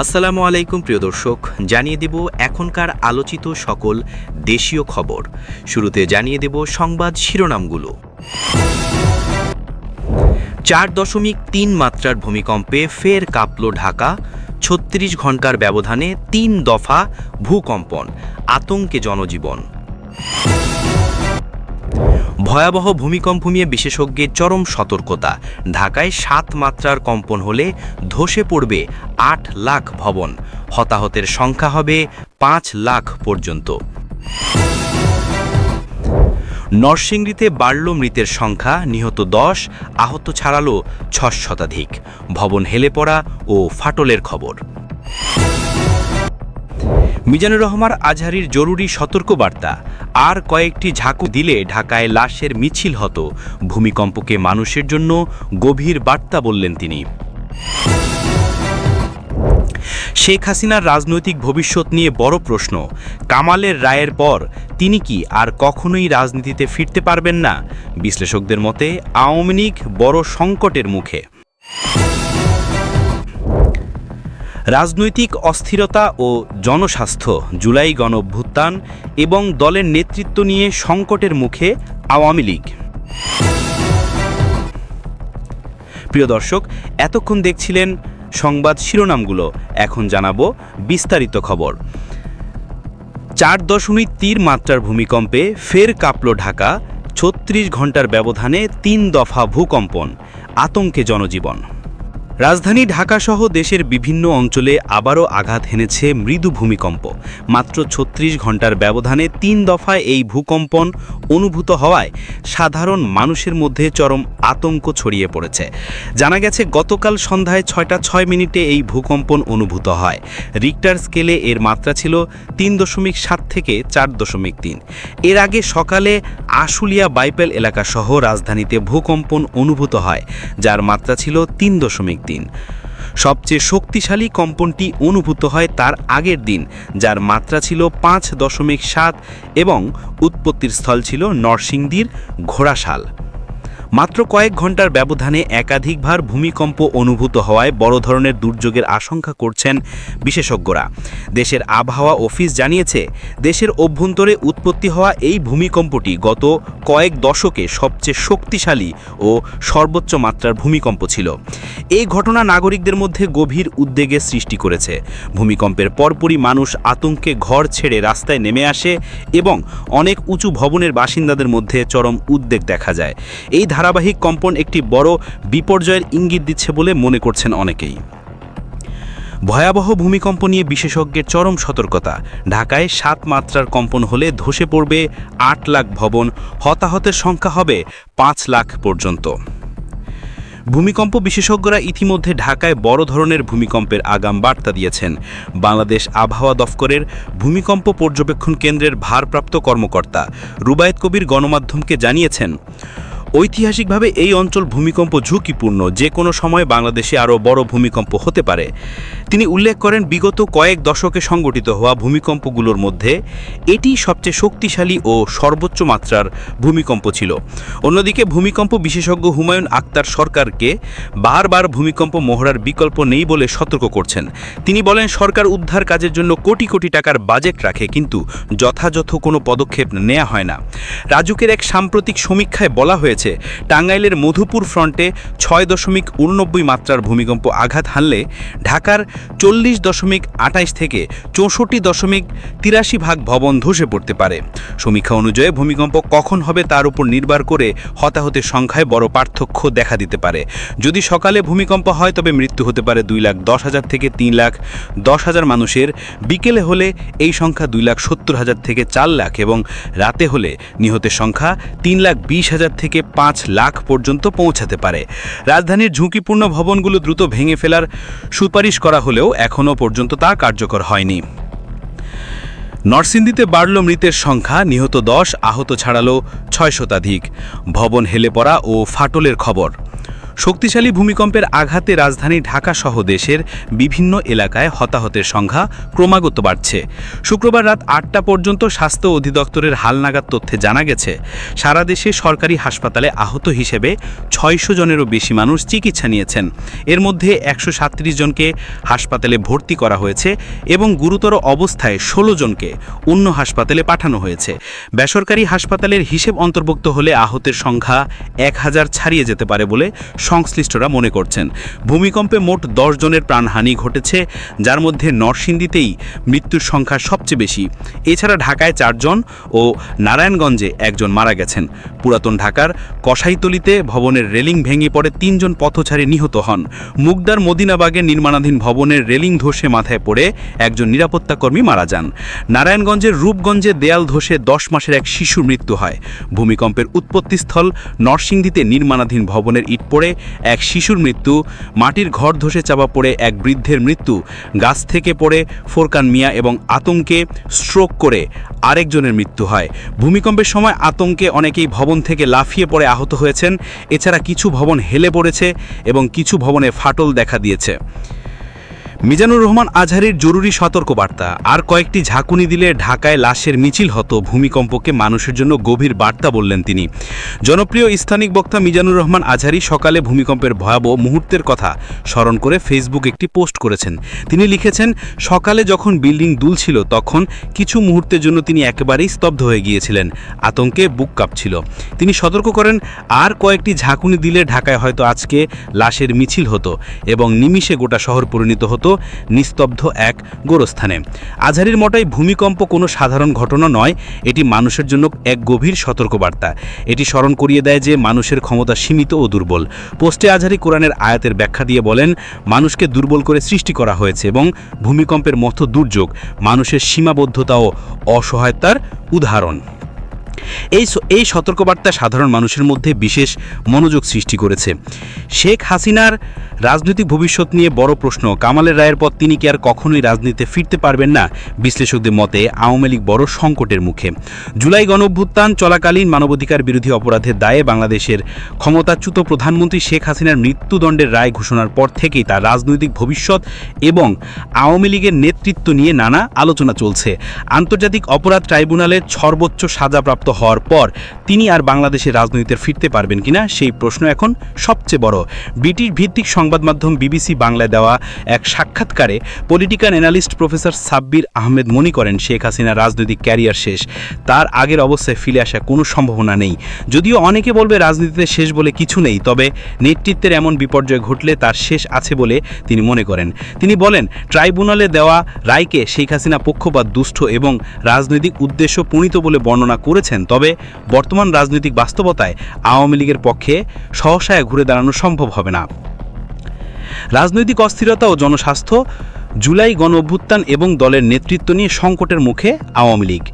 আসসালামু আলাইকুম, প্রিয় দর্শক। জানিয়ে দেব এখনকার আলোচিত সকল দেশীয় খবর। শুরুতে জানিয়ে দেব সংবাদ শিরোনামগুলো। চার দশমিক তিন মাত্রার ভূমিকম্পে ফের কাঁপল ঢাকা। ছত্রিশ ঘণ্টার ব্যবধানে তিন দফা ভূকম্পন। আতঙ্কে জনজীবন। ভয়াবহ ভূমিকম্প নিয়ে বিশেষজ্ঞের চরম সতর্কতা। ঢাকায় সাত মাত্রার কম্পন হলে ধসে পড়বে আট লাখ ভবন। হতাহতের সংখ্যা হবে পাঁচ লাখ পর্যন্ত। নরসিংদীতে বাড়ল মৃতের সংখ্যা, নিহত দশ, আহত ছাড়ালো ছ শতাধিক। ভবন হেলে পড়া ও ফাটলের খবর। মিজানুর রহমান আজহারির জরুরি সতর্কবার্তা। আর কয়েকটি ঝাঁকু দিলে ঢাকায় লাশের মিছিল হতো। ভূমিকম্পকে মানুষের জন্য গভীর বার্তা বললেন তিনি। শেখ হাসিনার রাজনৈতিক ভবিষ্যৎ নিয়ে বড় প্রশ্ন। কামালের রায়ের পর তিনি কি আর কখনোই রাজনীতিতে ফিরতে পারবেন না? বিশ্লেষকদের মতে, আওয়ামী লীগ বড় সংকটের মুখে। রাজনৈতিক অস্থিরতা ও জনস্বাস্থ্য, জুলাই গণঅভ্যুত্থান এবং দলের নেতৃত্ব নিয়ে সংকটের মুখে আওয়ামী লীগ। প্রিয় দর্শক, এতক্ষণ দেখছিলেন সংবাদ শিরোনামগুলো। এখন জানাব বিস্তারিত খবর। চার দশমিক তীর মাত্রার ভূমিকম্পে ফের কাঁপল ঢাকা, ছত্রিশ ঘণ্টার ব্যবধানে তিন দফা ভূকম্পন, আতঙ্কে জনজীবন। রাজধানী ঢাকাসহ দেশের বিভিন্ন অঞ্চলে আবারও আঘাত হেনেছে মৃদু ভূমিকম্প। মাত্র ছত্রিশ ঘণ্টার ব্যবধানে তিন দফায় এই ভূকম্পন অনুভূত হওয়ায় সাধারণ মানুষের মধ্যে চরম আতঙ্ক ছড়িয়ে পড়েছে। জানা গেছে, গতকাল সন্ধ্যায় ছয়টা ছয় মিনিটে এই ভূকম্পন অনুভূত হয়। রিক্টার স্কেলে এর মাত্রা ছিল তিন দশমিক সাত থেকে চার দশমিক তিন। এর আগে সকালে আশুলিয়া বাইপেল এলাকাসহ রাজধানীতে ভূকম্পন অনুভূত হয়, যার মাত্রা ছিল তিন দশমিক দিন। সবচেয়ে শক্তিশালী কম্পনটি অনুভূত হয় তার আগের দিন, যার মাত্রা ছিল পাঁচ দশমিক সাত এবং উৎপত্তির স্থল ছিল নরসিংদীর ঘোড়াশাল। মাত্র কয়েক ঘণ্টার ব্যবধানে একাধিকবার ভূমিকম্প অনুভূত হওয়ায় বড় ধরনের দুর্যোগের আশঙ্কা করছেন বিশেষজ্ঞরা। দেশের আবহাওয়া অফিস জানিয়েছে, দেশের অভ্যন্তরে উৎপত্তি হওয়া এই ভূমিকম্পটি গত কয়েক দশকে সবচেয়ে শক্তিশালী ও সর্বোচ্চ মাত্রার ভূমিকম্প ছিল। এই ঘটনা নাগরিকদের মধ্যে গভীর উদ্বেগের সৃষ্টি করেছে। ভূমিকম্পের পরপরই মানুষ আতঙ্কে ঘর ছেড়ে রাস্তায় নেমে আসে এবং অনেক উঁচু ভবনের বাসিন্দাদের মধ্যে চরম উদ্বেগ দেখা যায়। এই ধারাবাহিক কম্পন একটি বড় বিপর্যয়ের ইঙ্গিত দিচ্ছে বলে মনে করছেন অনেকেই। ভয়াবহ ভূমিকম্প নিয়ে বিশেষজ্ঞের চরম সতর্কতা। ঢাকায় সাত মাত্রার কম্পন হলে ধসে পড়বে আট লাখ ভবন, হতাহতের সংখ্যা হবে পাঁচ লাখ পর্যন্ত। ভূমিকম্প বিশেষজ্ঞরা ইতিমধ্যে ঢাকায় বড় ধরনের ভূমিকম্পের আগাম বার্তা দিয়েছেন। বাংলাদেশ আবহাওয়া দফতরের ভূমিকম্প পর্যবেক্ষণ কেন্দ্রের ভারপ্রাপ্ত কর্মকর্তা রুবায়েত কবির গণমাধ্যমকে জানিয়েছেন ঐতিহাসিকভাবে এই অঞ্চল ভূমিকম্প ঝুঁকিপূর্ণ, যে কোনো সময় বাংলাদেশে আরও বড় ভূমিকম্প হতে পারে। তিনি উল্লেখ করেন, বিগত কয়েক দশকে সংগঠিত হওয়া ভূমিকম্পগুলোর মধ্যে এটি সবচেয়ে শক্তিশালী ও সর্বোচ্চ মাত্রার ভূমিকম্প ছিল। অন্যদিকে ভূমিকম্প বিশেষজ্ঞ হুমায়ুন আক্তার সরকারকে বারবার ভূমিকম্প মহড়ার বিকল্প নেই বলে সতর্ক করছেন। তিনি বলেন, সরকার উদ্ধার কাজের জন্য কোটি কোটি টাকার বাজেট রাখে, কিন্তু যথাযথ কোনো পদক্ষেপ নেওয়া হয় না। রাজুকের এক সাম্প্রতিক সমীক্ষায় বলা হয়েছে টাঙ্গাইলের মধুপুর ফ্রন্টে ছয় দশমিক উননব্বই মাত্রার ভূমিকম্প আঘাত হানলে ঢাকার চল্লিশ দশমিক আটাইশ থেকে চৌষট্টি দশমিক তিরাশি ভাগ ভবন ধসে পড়তে পারে। সমীক্ষা অনুযায়ী ভূমিকম্প কখন হবে তার উপর নির্ভর করে হতাহতের সংখ্যায় বড় পার্থক্য দেখা দিতে পারে। যদি সকালে ভূমিকম্প হয়, তবে মৃত্যু হতে পারে দুই লাখ দশ হাজার থেকে তিন লাখ দশ হাজার মানুষের। বিকেলে হলে এই সংখ্যা দুই লাখ সত্তর হাজার থেকে চার লাখ এবং রাতে হলে নিহতের সংখ্যা তিন লাখ বিশ হাজার থেকে পাঁচ লাখ পর্যন্ত পৌঁছাতে পারে। রাজধানীর ঝুঁকিপূর্ণ ভবনগুলো দ্রুত ভেঙে ফেলার সুপারিশ করা হলেও এখনও পর্যন্ত তা কার্যকর হয়নি। নরসিংদীতে বাড়ল মৃতের সংখ্যা, নিহত দশ, আহত ছাড়ালো ছয় শতাধিক। ভবন হেলে পড়া ও ফাটলের খবর। শক্তিশালী ভূমিকম্পের আঘাতে রাজধানী ঢাকা সহ দেশের বিভিন্ন এলাকায় হতাহতের সংখ্যা ক্রমাগত বাড়ছে। শুক্রবার রাত আটটা পর্যন্ত স্বাস্থ্য অধিদপ্তরের হালনাগাদ তথ্যে জানা গেছে, সারা দেশে সরকারি হাসপাতালে আহত হিসেবে ছয়শো জনেরও বেশি মানুষ চিকিৎসা নিয়েছেন। এর মধ্যে একশো জনকে হাসপাতালে ভর্তি করা হয়েছে এবং গুরুতর অবস্থায় ষোলো জনকে অন্য হাসপাতালে পাঠানো হয়েছে। বেসরকারি হাসপাতালের হিসেব অন্তর্ভুক্ত হলে আহতের সংখ্যা এক হাজার ছাড়িয়ে যেতে পারে বলে সংশ্লিষ্টরা মনে করছেন। ভূমিকম্পে মোট দশ জনের প্রাণহানি ঘটেছে, যার মধ্যে নরসিংদীতেই মৃত্যুর সংখ্যা সবচেয়ে বেশি। এছাড়া ঢাকায় চারজন ও নারায়ণগঞ্জে একজন মারা গেছেন। পুরাতন ঢাকার কসাইতলিতে ভবনের রেলিং ভেঙে পড়ে তিনজন পথচারী নিহত হন। মুগদার মদিনাবাগে নির্মাণাধীন ভবনের রেলিং ধসে মাথায় পড়ে একজন নিরাপত্তাকর্মী মারা যান। নারায়ণগঞ্জের রূপগঞ্জে দেয়াল ধসে দশ মাসের এক শিশুর মৃত্যু হয়। ভূমিকম্পের উৎপত্তিস্থল নরসিংদীতে নির্মাণাধীন ভবনের ইট পড়ে এক শিশুর মৃত্যু, মাটির ঘর ধসে চাপা পড়ে এক বৃদ্ধের মৃত্যু, গাছ থেকে পড়ে ফোরকান মিয়া এবং আতঙ্কে স্ট্রোক করে আরেকজনের মৃত্যু হয়। ভূমিকম্পের সময় আতঙ্কে অনেকেই ভবন থেকে লাফিয়ে পড়ে আহত হয়েছেন। এছাড়া কিছু ভবন হেলে পড়েছে এবং কিছু ভবনে ফাটল দেখা দিয়েছে। মিজানুর রহমান আজহারির জরুরি সতর্কবার্তা। আর কয়েকটি ঝাঁকুনি দিলে ঢাকায় লাশের মিছিল হতো, ভূমিকম্পকে মানুষের জন্য গভীর বার্তা বললেন তিনি। জনপ্রিয় স্থানিক বক্তা মিজানুর রহমান আজহারি সকালে ভূমিকম্পের ভয়াবহ মুহূর্তের কথা স্মরণ করে ফেসবুক একটি পোস্ট করেছেন। তিনি লিখেছেন, সকালে যখন বিল্ডিং দুলছিল, তখন কিছু মুহূর্তের জন্য তিনি একেবারেই স্তব্ধ হয়ে গিয়েছিলেন। আতঙ্কে বুক কাঁপছিল। তিনি সতর্ক করেন, আর কয়েকটি ঝাঁকুনি দিলে ঢাকায় হয়তো আজকে লাশের মিছিল হতো এবং নিমিষে গোটা শহর পরিণত হতো। নিস্তব্ধ এক গোরস্থানে। আজহারির মটাই ভূমিকম্প কোনো সাধারণ ঘটনা নয়, এটি মানুষের জন্য এক গভীর সতর্কবার্তা। এটি স্মরণ করিয়ে দেয় যে মানুষের ক্ষমতা সীমিত ও দুর্বল। পোস্টে আজহারি কোরআনের আয়াতের ব্যাখ্যা দিয়ে বলেন, মানুষকে দুর্বল করে সৃষ্টি করা হয়েছে এবং ভূমিকম্পের মতো দুর্যোগ মানুষের সীমাবদ্ধতা ও অসহায়তার উদাহরণ। এই এই সতর্কবার্তা সাধারণ মানুষের মধ্যে বিশেষ মনোযোগ সৃষ্টি করেছে। শেখ হাসিনার রাজনৈতিক ভবিষ্যৎ নিয়ে বড় প্রশ্ন। কামালের রায়ের পর তিনি কি আর কখনোই রাজনীতিতে ফিরতে পারবেন না? বিশ্লেষকদের মতে, আওয়ামী লীগ বড় সংকটের মুখে। জুলাই গণঅভ্যুত্থান চলাকালীন মানবাধিকার বিরোধী অপরাধের দায়ে বাংলাদেশের ক্ষমতাচ্যুত প্রধানমন্ত্রী শেখ হাসিনার মৃত্যুদণ্ডের রায় ঘোষণার পর থেকেই তার রাজনৈতিক ভবিষ্যৎ এবং আওয়ামী লীগের নেতৃত্ব নিয়ে নানা আলোচনা চলছে। আন্তর্জাতিক অপরাধ ট্রাইব্যুনালের সর্বোচ্চ সাজাপ্রাপ্ত হওয়ার পর তিনি আর বাংলাদেশের রাজনীতিতে ফিরতে পারবেন কিনা, সেই প্রশ্ন এখন সবচেয়ে বড়। ব্রিটিশ ভিত্তিক সংবাদ মাধ্যম বিবিসি বাংলায় দেওয়া এক সাক্ষাৎকারে political analyst professor Sabbir Ahmed মনে করেন, শেখ হাসিনার রাজনৈতিক ক্যারিয়ার শেষ। তার আগের অবস্থায় ফিরে আসা কোনো সম্ভাবনা নেই। যদিও অনেকে বলবে রাজনীতিতে শেষ বলে কিছু নেই, তবে নেতৃত্বের এমন বিপর্যয় ঘটলে তার শেষ আছে বলে তিনি মনে করেন। তিনি বলেন, ট্রাইব্যুনালে দেওয়া রায়কে শেখ হাসিনা পক্ষপাত দুষ্ট এবং রাজনৈতিক উদ্দেশ্য প্রণীত বলে বর্ণনা করেছেন, তবে বর্তমান রাজনৈতিক বাস্তবতায় আওয়ামী লীগের পক্ষে সহসায় ঘুরে দাঁড়ানো সম্ভব হবে না। রাজনৈতিক অস্থিরতা ও জনস্বাস্থ্য, জুলাই গণ অভ্যুত্থান এবং দলের নেতৃত্ব নিয়ে সংকটের মুখে আওয়ামী লীগ।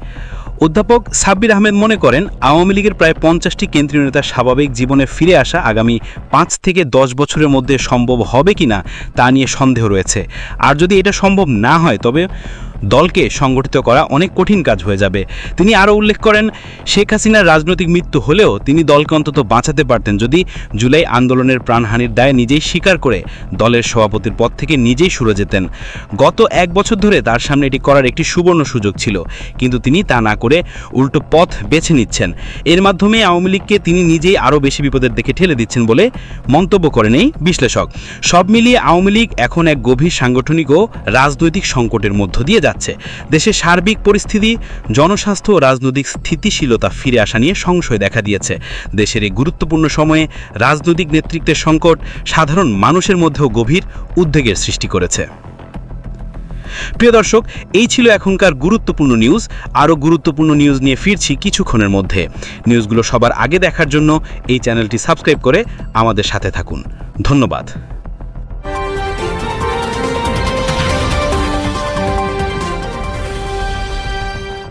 অধ্যাপক সাব্বির আহমেদ মনে করেন, আওয়ামী লীগের প্রায় পঞ্চাশটি কেন্দ্রীয় নেতার স্বাভাবিক জীবনে ফিরে আসা আগামী পাঁচ থেকে দশ বছরের মধ্যে সম্ভব হবে কি না তা নিয়ে সন্দেহ রয়েছে। আর যদি এটা সম্ভব না হয়, তবে দলকে সংগঠিত করা অনেক কঠিন কাজ হয়ে যাবে। তিনি আরও উল্লেখ করেন, শেখ হাসিনার রাজনৈতিক মৃত্যু হলেও তিনি দলকে অন্তত বাঁচাতে পারতেন যদি জুলাই আন্দোলনের প্রাণহানির দায় নিজেই স্বীকার করে দলের সভাপতির পদ থেকে নিজেই সরে যেতেন। গত এক বছর ধরে তার সামনে এটি করার একটি সুবর্ণ সুযোগ ছিল, কিন্তু তিনি তা না করে উল্টো পথ বেছে নিচ্ছেন। এর মাধ্যমে আওয়ামী লীগকে তিনি নিজেই আরও বেশি বিপদের দিকে ঠেলে দিচ্ছেন বলে মন্তব্য করেন এই বিশ্লেষক। সব মিলিয়ে আওয়ামী লীগ এখন এক গভীর সাংগঠনিক ও রাজনৈতিক সংকটের মধ্য দিয়ে যাচ্ছে। দেশের সার্বিক পরিস্থিতি, জনস্বাস্থ্য ও রাজনৈতিক স্থিতিশীলতা ফিরে আসা নিয়ে সংশয় দেখা দিয়েছে। দেশের এই গুরুত্বপূর্ণ সময়ে রাজনৈতিক নেতৃত্বের সংকট সাধারণ মানুষের মধ্যেও গভীর উদ্বেগের সৃষ্টি করেছে। প্রিয় দর্শক, এই ছিল এখনকার গুরুত্বপূর্ণ নিউজ। আরও গুরুত্বপূর্ণ নিউজ নিয়ে ফিরছি কিছুক্ষণের মধ্যে। নিউজগুলো সবার আগে দেখার জন্য এই চ্যানেলটি সাবস্ক্রাইব করে আমাদের সাথে থাকুন। ধন্যবাদ।